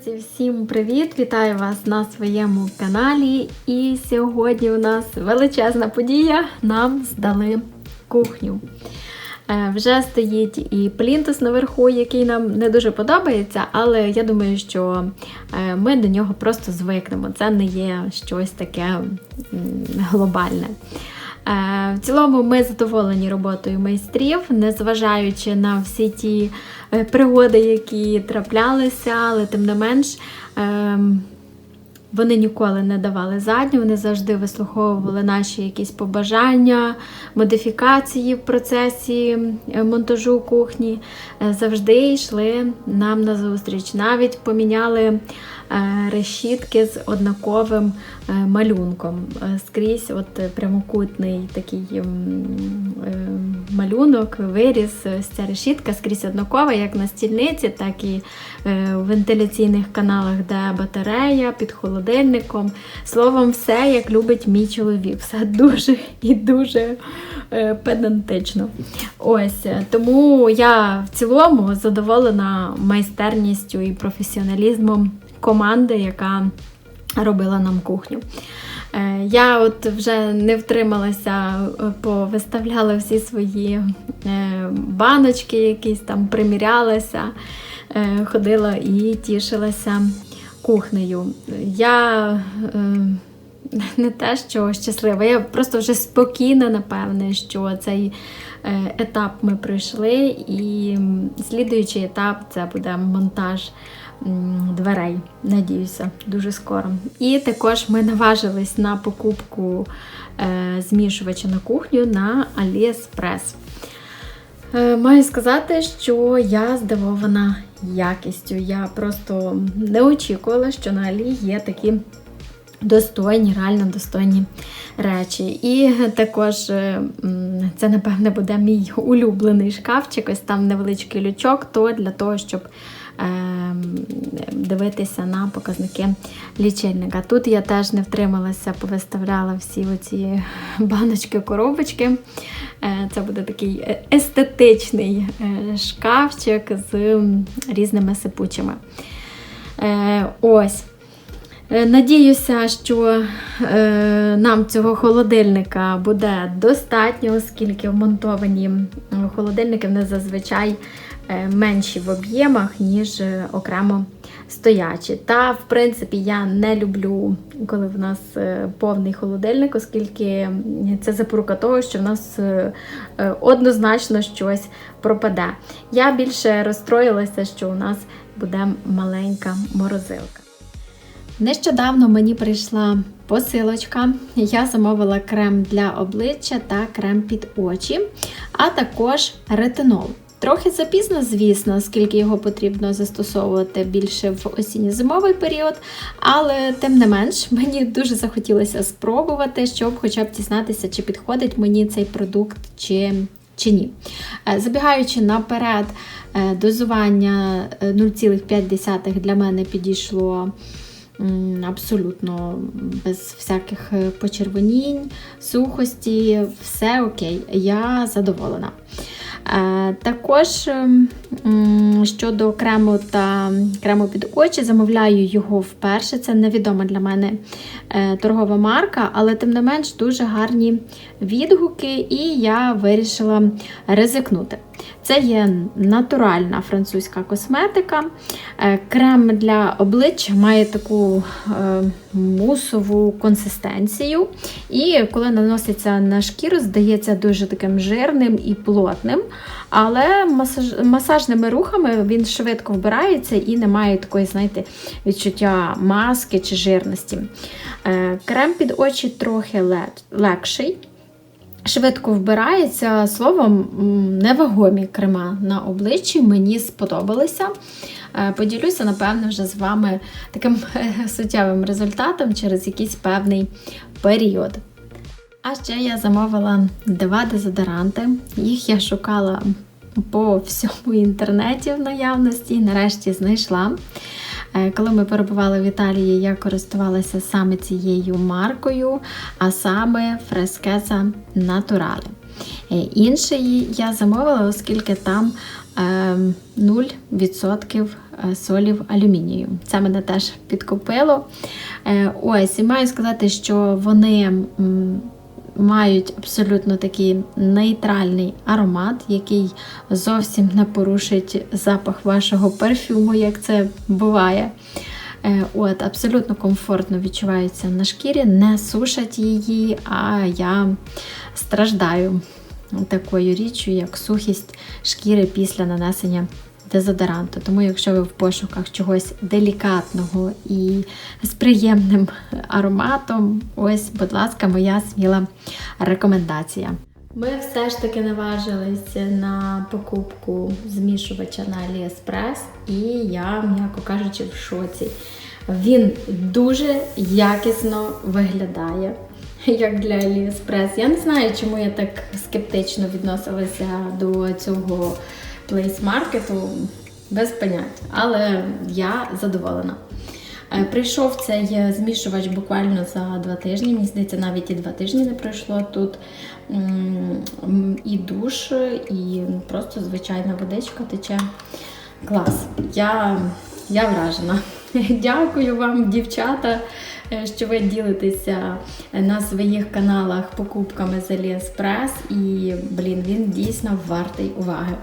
Всім привіт! Вітаю вас на своєму каналі. І сьогодні у нас величезна подія. Нам здали кухню. Е, Вже стоїть і плінтус наверху, який нам не дуже подобається, але я думаю, що е, ми до нього просто звикнемо. Це не є щось таке глобальне. Е, В цілому ми задоволені роботою майстрів, незважаючи на всі ті е, пригоди, які траплялися, але тим не менш. ем, Вони ніколи не давали задню, вони завжди вислуховували наші якісь побажання, модифікації в процесі е, монтажу кухні, завжди йшли нам на зустріч. Навіть поміняли решітки з однаковим е, малюнком. Е, Скрізь от е, прямокутний такий е, малюнок, виріс. Ця решітка скрізь однакова, як на стільниці, так і е, в вентиляційних каналах, де батарея під холодильником. Словом, все як любить мій чоловік. Все дуже і дуже е, педантично. Ось е, тому я в цілому задоволена майстерністю і професіоналізмом команди, яка робила нам кухню. Е, Я от вже не втрималася, е, повиставляла всі свої е, баночки, якісь там примірялася, ходила і тішилася кухнею. Я не те, що щаслива, я просто вже спокійна, напевне, що цей етап ми пройшли, і слідуючий етап це буде монтаж дверей. Надіюся, дуже скоро. І також ми наважились на покупку е, змішувача на кухню на AliExpress. Е, Маю сказати, що я здивована якістю. Я просто не очікувала, що на Алі є такі достойні, реально достойні речі. І також е, це, напевне, буде мій улюблений шкафчик. Ось там невеличкий лючок, то для того, щоб дивитися на показники лічильника. Тут я теж не втрималася, повиставляла всі оці баночки, коробочки. Е, Це буде такий естетичний е, шкафчик з різними сипучими. Е, Ось. Надіюся, що нам цього холодильника буде достатньо, оскільки вмонтовані холодильники вони зазвичай менші в об'ємах, ніж е, окремо стоячі. Та, в принципі, я не люблю, коли в нас е, повний холодильник, оскільки це запорука того, що в нас е, е, однозначно щось пропаде. Я більше розстроїлася, що у нас буде маленька морозилка. Нещодавно мені прийшла посилочка. Я замовила крем для обличчя та крем під очі, а також ретинол. Трохи запізно, звісно, оскільки його потрібно застосовувати більше в осінньо-зимовий період, але тим не менш мені дуже захотілося спробувати, щоб хоча б дізнатися, чи підходить мені цей продукт чи, чи ні. Е, Забігаючи наперед, е, дозування е, 0,5 для мене підійшло абсолютно без всяких е, почервонінь, сухості, все окей, я задоволена. Також ем, щодо крему та крему під очі, замовляю його вперше. Це невідома для мене е, торгова марка, але тим не менш дуже гарні відгуки, і я вирішила ризикнути. Це є натуральна французька косметика. Е, Крем для обличчя має таку е, мусову консистенцію, і коли наноситься на шкіру, здається дуже таким жирним і плотним. Але масаж... масажними рухами він швидко вбирається і не має такої, знаєте, відчуття маски чи жирності. Е, Крем під очі трохи легший. Швидко вбирається, словом, невагомі крема на обличчі мені сподобалися. Е, Поділюся, напевно, вже з вами таким суттєвим результатом через якийсь певний період. А ще я замовила два дезодоранти. Їх я шукала по всьому інтернеті в наявності і нарешті знайшла. Е, Коли ми перебували в Італії, я користувалася саме цією маркою, а саме Фрескеза Naturale. Е, Інший я замовила, оскільки там е, 0% е, солів алюмінію. Це мене теж підкупило. Е, Ось, і маю сказати, що вони мають абсолютно такий нейтральний аромат, який зовсім не порушить запах вашого парфюму, як це буває. Е, От, абсолютно комфортно відчувається на шкірі, не сушать її, а я страждаю такою річчю, як сухість шкіри після нанесення дезодоранту. Тому, якщо ви в пошуках чогось делікатного і з приємним ароматом, ось, будь ласка, моя сміла рекомендація. Ми все ж таки наважилися на покупку змішувача на AliExpress, і я, м'яко кажучи, в шоці. Він дуже якісно виглядає, як для AliExpress. Я не знаю, чому я так скептично відносилася до цього плейс-маркету, без понять, але я задоволена. Е, Прийшов цей змішувач буквально за два тижні. Мені здається, навіть і два тижні не пройшло. Тут і душ, і просто звичайна водичка тече. Клас. Я, я вражена. Дякую вам, дівчата, е, що ви ділитеся на своїх каналах покупками з AliExpress. І, блін, він дійсно вартий уваги.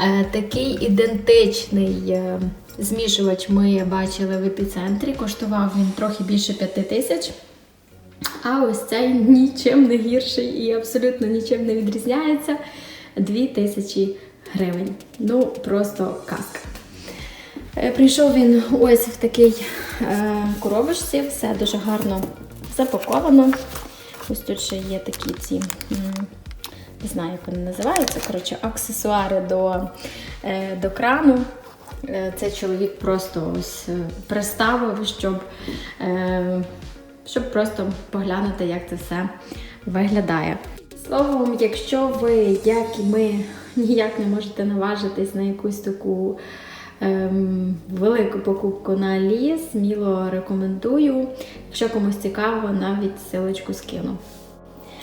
Е, Такий ідентичний е, змішувач ми бачили в епіцентрі. Коштував він трохи більше 5 тисяч. А ось цей нічим не гірший і абсолютно нічим не відрізняється. 2 тисячі гривень. Ну, просто казка. Е, Прийшов він ось в такій коробочці, все дуже гарно запаковано. Ось тут ще є такі ці, не знаю, як вони називаються, коротше, аксесуари до, е, до крану. Е, Це чоловік просто ось е, приставив, щоб, щоб просто поглянути, як це все виглядає. Словом, якщо ви, як і ми, ніяк не можете наважитись на якусь таку ем, велику покупку на Алі, сміло рекомендую. Якщо комусь цікаво, навіть силочку скину.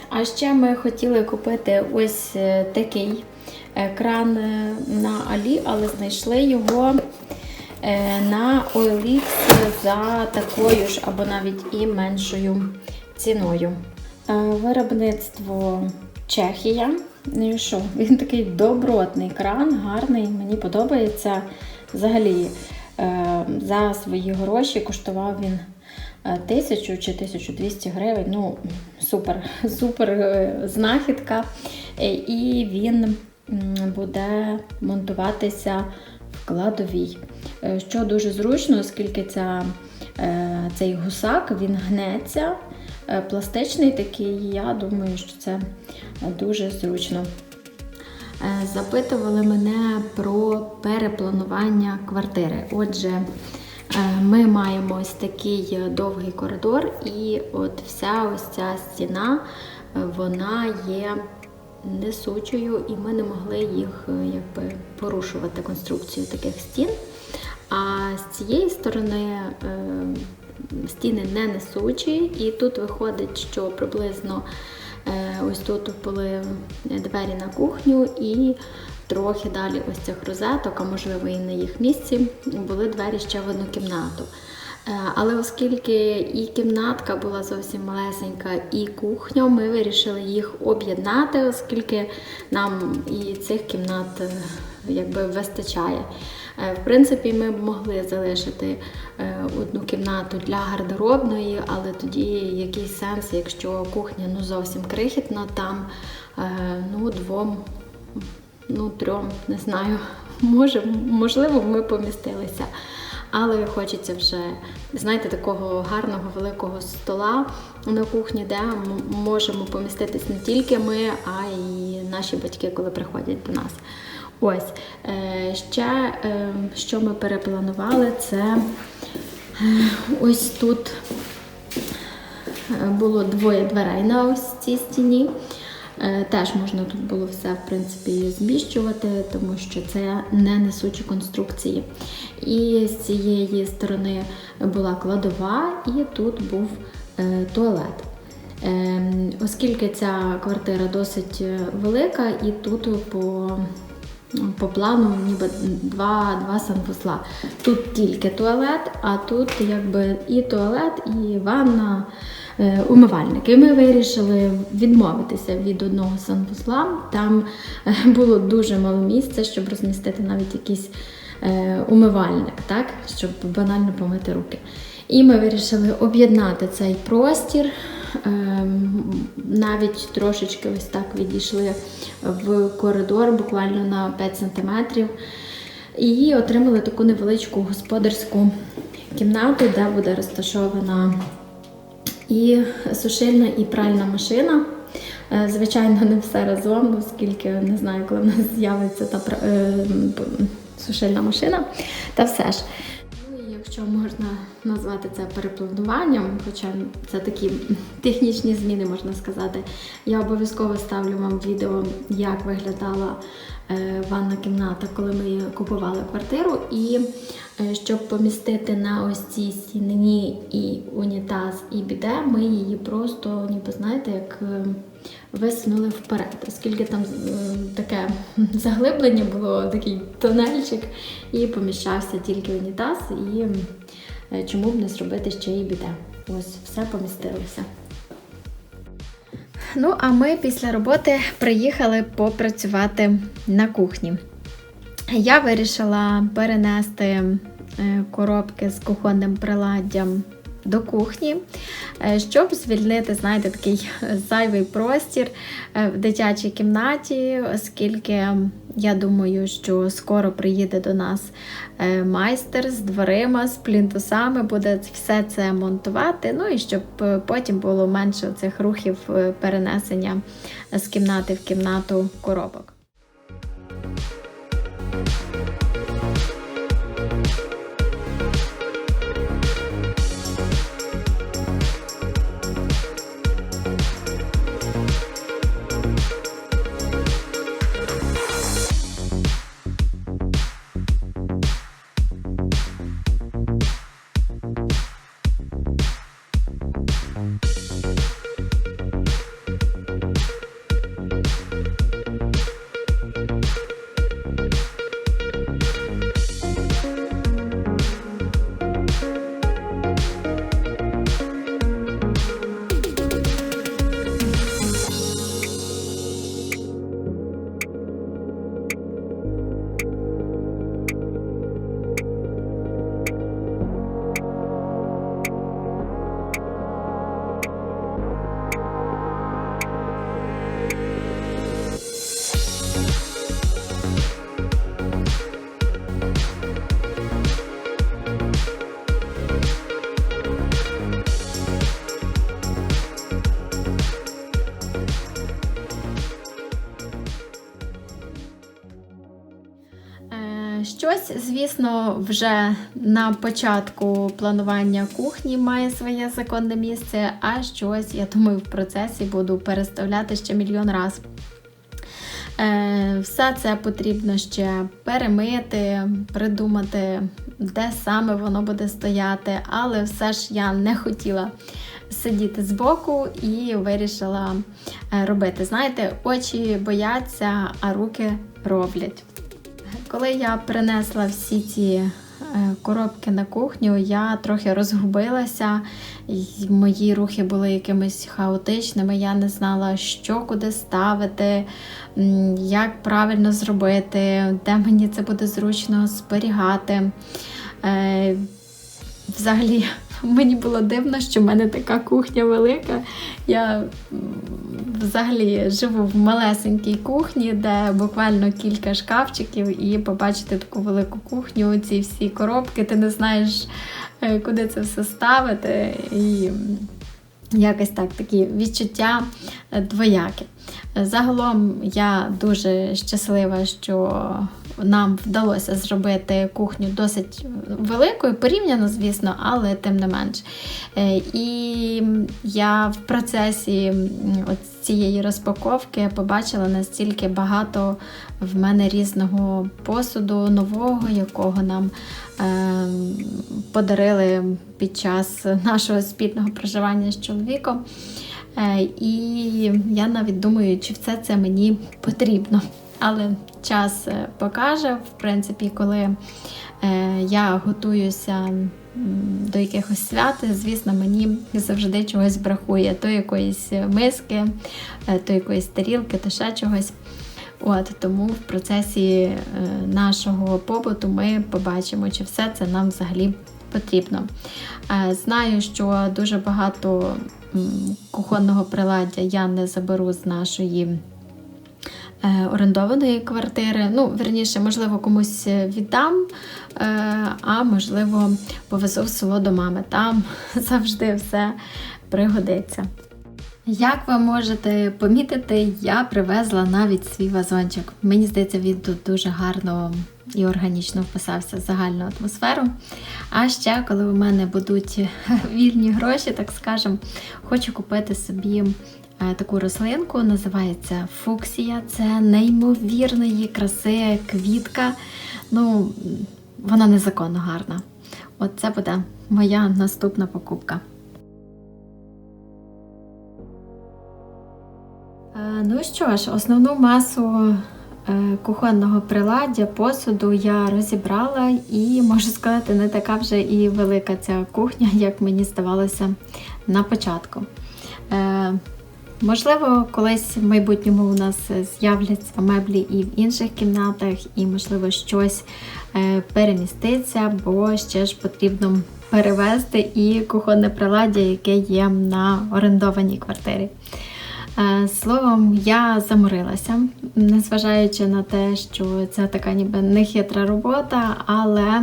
А ще ми хотіли купити ось е, такий кран е, на Алі, але знайшли його е, на OLX за такою ж або навіть і меншою ціною. Виробництво Чехія. Ну і що? Він такий добротний кран, гарний, мені подобається. Взагалі, за свої гроші коштував він 1000 чи 1200 гривень. Ну, супер, супер е, знахідка. Е, І він буде монтуватися в кладовій. Е, Що дуже зручно, оскільки ця, цей гусак він гнеться. Пластичний такий, я думаю, що це дуже зручно. Запитували мене про перепланування квартири. Отже, ми маємо ось такий довгий коридор, і от вся ось ця стіна е, вона є несучою, і ми не могли їх е, якби порушувати конструкцію таких стін. А з цієї сторони е, стіни не несучі, і тут виходить, що приблизно е, ось тут були двері на кухню, і трохи далі ось цих розеток, а можливо і на їх місці, були двері ще в одну кімнату. Е, Але оскільки і кімнатка була зовсім малесенька, і кухня, ми вирішили їх об'єднати, оскільки нам і цих кімнат е, якби вистачає. Е, В принципі, ми б могли залишити одну кімнату для гардеробної, але тоді який сенс, якщо кухня ну зовсім крихітна, там ну двом, ну трьом, не знаю, може, можливо, ми помістилися. Але хочеться вже, знаєте, такого гарного великого стола на кухні, де м- можемо поміститись не тільки ми, а й наші батьки, коли приходять до нас. Ось е, ще е, що ми перепланували, це е, ось тут було двоє дверей на ось цій стіні. Е, Теж можна тут було все в принципі зміщувати, тому що це не несучі конструкції. І з цієї сторони була кладова, і тут був е, туалет. Ем, Оскільки ця квартира досить е, велика, і тут по по плану ніби два, два санвузла. Тут тільки туалет, а тут якби і туалет, і ванна, умивальник. І ми вирішили відмовитися від одного санвузла. Там е, було дуже мало місця, щоб розмістити навіть якийсь е, умивальник, так? щоб банально помити руки. І ми вирішили об'єднати цей простір. Ем, Навіть трошечки ось так відійшли в коридор, буквально на 5 см. І отримали таку невеличку господарську кімнату, де буде розташована і сушильна, і пральна машина. Е, Звичайно, не все разом, оскільки не знаю, коли в нас з'явиться та е, сушильна машина. Та все ж. Ну якщо можна назвати це переплануванням, хоча це такі технічні зміни, можна сказати, я обов'язково ставлю вам відео, як виглядала е, ванна кімната, коли ми купували квартиру. І щоб помістити на ось цій стіні і унітаз, і біде, ми її просто, ніби знаєте, як. е, Висунули вперед, оскільки там е, таке заглиблення було, такий тонельчик, і поміщався тільки унітаз, і е, чому б не зробити ще і біде. Ось, все помістилося. Ну, а ми після роботи приїхали попрацювати на кухні. Я вирішила перенести е, коробки з кухонним приладдям до кухні, е, щоб звільнити, знаєте, такий зайвий простір е, в дитячій кімнаті, оскільки я думаю, що скоро приїде до нас майстер з дверима, з плінтусами, буде все це монтувати. Ну і щоб потім було менше цих рухів перенесення з кімнати в кімнату коробок. Щось, звісно, вже на початку планування кухні має своє законне місце, а щось, я думаю, в процесі буду переставляти ще мільйон разів. Е, Все це потрібно ще перемити, придумати, де саме воно буде стояти, але все ж я не хотіла сидіти збоку і вирішила е, робити. Знаєте, очі бояться, а руки роблять. Коли я принесла всі ці е, коробки на кухню, я трохи розгубилася. Мої рухи були якимись хаотичними. Я не знала, що куди ставити, як правильно зробити, де мені це буде зручно зберігати. Е, Взагалі, мені було дивно, що в мене така кухня велика. Я взагалі живу в малесенькій кухні, де буквально кілька шкафчиків, і побачити таку велику кухню, ці всі коробки, ти не знаєш, е, куди це все ставити. І якось так такі відчуття е, двоякі. Загалом я дуже щаслива, що нам вдалося зробити кухню досить великою, порівняно, звісно, але тим не менш. Е, І я в процесі цієї розпаковки я побачила настільки багато в мене різного посуду, нового, якого нам е, подарили під час нашого спільного проживання з чоловіком. Е, І я навіть думаю, чи все це мені потрібно. але час е, покаже, в принципі, коли я готуюся до якихось свят, звісно, мені завжди чогось бракує. То якоїсь миски, е, то якоїсь тарілки, то ще чогось. От тому в процесі е, нашого побуту ми побачимо, чи все це нам взагалі потрібно. Е, Знаю, що дуже багато кухонного приладдя я не заберу з нашої е, орендованої квартири. Ну, верніше, можливо, комусь віддам, е, а можливо, повезу в село до мами. Там завжди все пригодиться. Як ви можете помітити, я привезла навіть свій вазончик. Мені здається, він тут дуже гарно і органічно вписався в загальну атмосферу. А ще, коли у мене будуть вільні гроші, так скажемо, хочу купити собі е, таку рослинку, називається фуксія. Це неймовірної краси квітка. Ну, вона незаконно гарна. От це буде моя наступна покупка. Е, Ну що ж, основну масу е, кухонного приладдя, посуду я розібрала і можу сказати, не така вже і велика ця кухня, як мені здавалося на початку. Можливо, колись в майбутньому у нас з'являться меблі і в інших кімнатах, і, можливо, щось е, переміститься, бо ще ж потрібно перевезти і кухонне приладдя, яке є на орендованій квартирі. Е, Словом, я заморилася, незважаючи на те, що це така ніби нехитра робота, але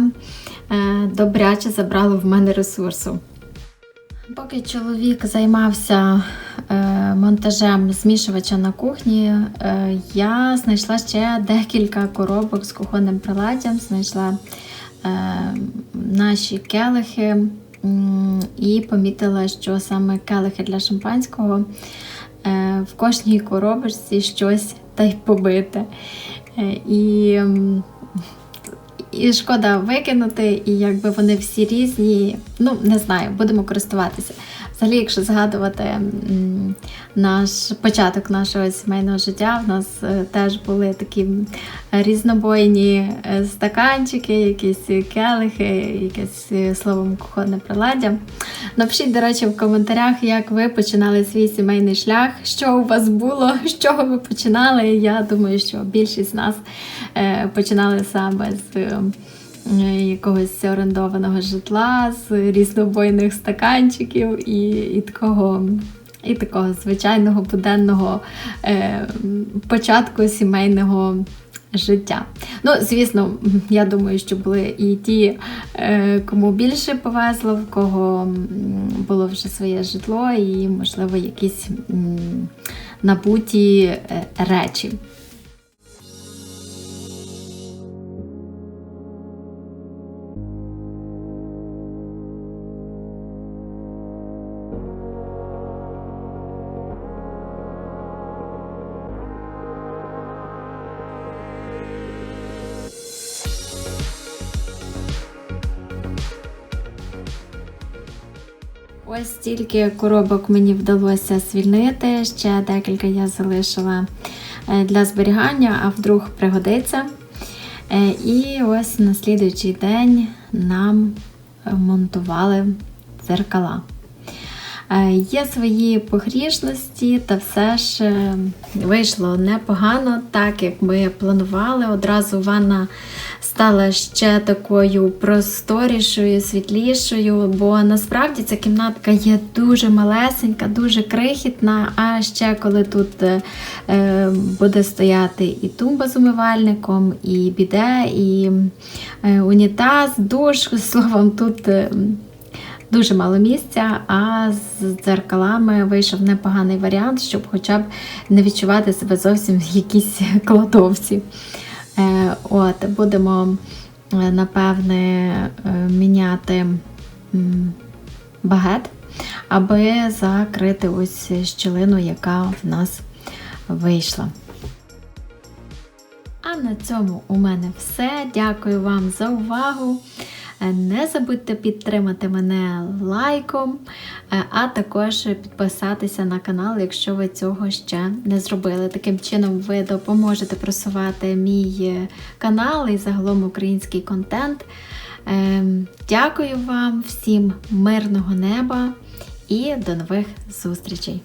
е, добряче забрало в мене ресурсу. Поки чоловік займався е, монтажем змішувача на кухні, е, я знайшла ще декілька коробок з кухонним приладдям, знайшла е, наші келихи і помітила, що саме келихи для шампанського в кожній коробочці щось та й побите. І, і шкода викинути, і якби вони всі різні, ну не знаю, будемо користуватися. Взагалі, якщо згадувати наш початок нашого сімейного життя, в нас е, теж були такі різнобойні е, стаканчики, якісь келихи, якесь е, словом кухонне приладдя. Напишіть, до речі, в коментарях, як ви починали свій сімейний шлях, що у вас було, з чого ви починали. Я думаю, що більшість з нас починали саме з. Якогось орендованого житла з різнобойних стаканчиків і, і такого і такого звичайного буденного е, початку сімейного життя. Ну, звісно, я думаю, що були і ті, е, кому більше повезло, в кого було вже своє житло, і, можливо, якісь м, набуті е, речі. Ось стільки коробок мені вдалося звільнити. Ще декілька я залишила е, для зберігання, а вдруг пригодиться. Е, І ось на слідуючий день нам монтували дзеркала. Е, Є свої погрішності, та все ж е, вийшло непогано, так як ми планували. Одразу ванна стала ще такою просторішою, світлішою, бо насправді ця кімнатка є дуже малесенька, дуже крихітна. А ще коли тут е, буде стояти і тумба з умивальником, і біде, і унітаз, душ, словом, тут. Дуже мало місця, а з дзеркалами вийшов непоганий варіант, щоб хоча б не відчувати себе зовсім в якійсь кладовці. Е, От, будемо, е, напевне, е, міняти багет, аби закрити ось щілину, яка в нас вийшла. А на цьому у мене все. Дякую вам за увагу. Е, Не забудьте підтримати мене лайком, е, а також підписатися на канал, якщо ви цього ще не зробили. Таким чином, ви допоможете просувати мій е, канал і загалом український контент. Дякую вам, всім мирного неба і до нових зустрічей!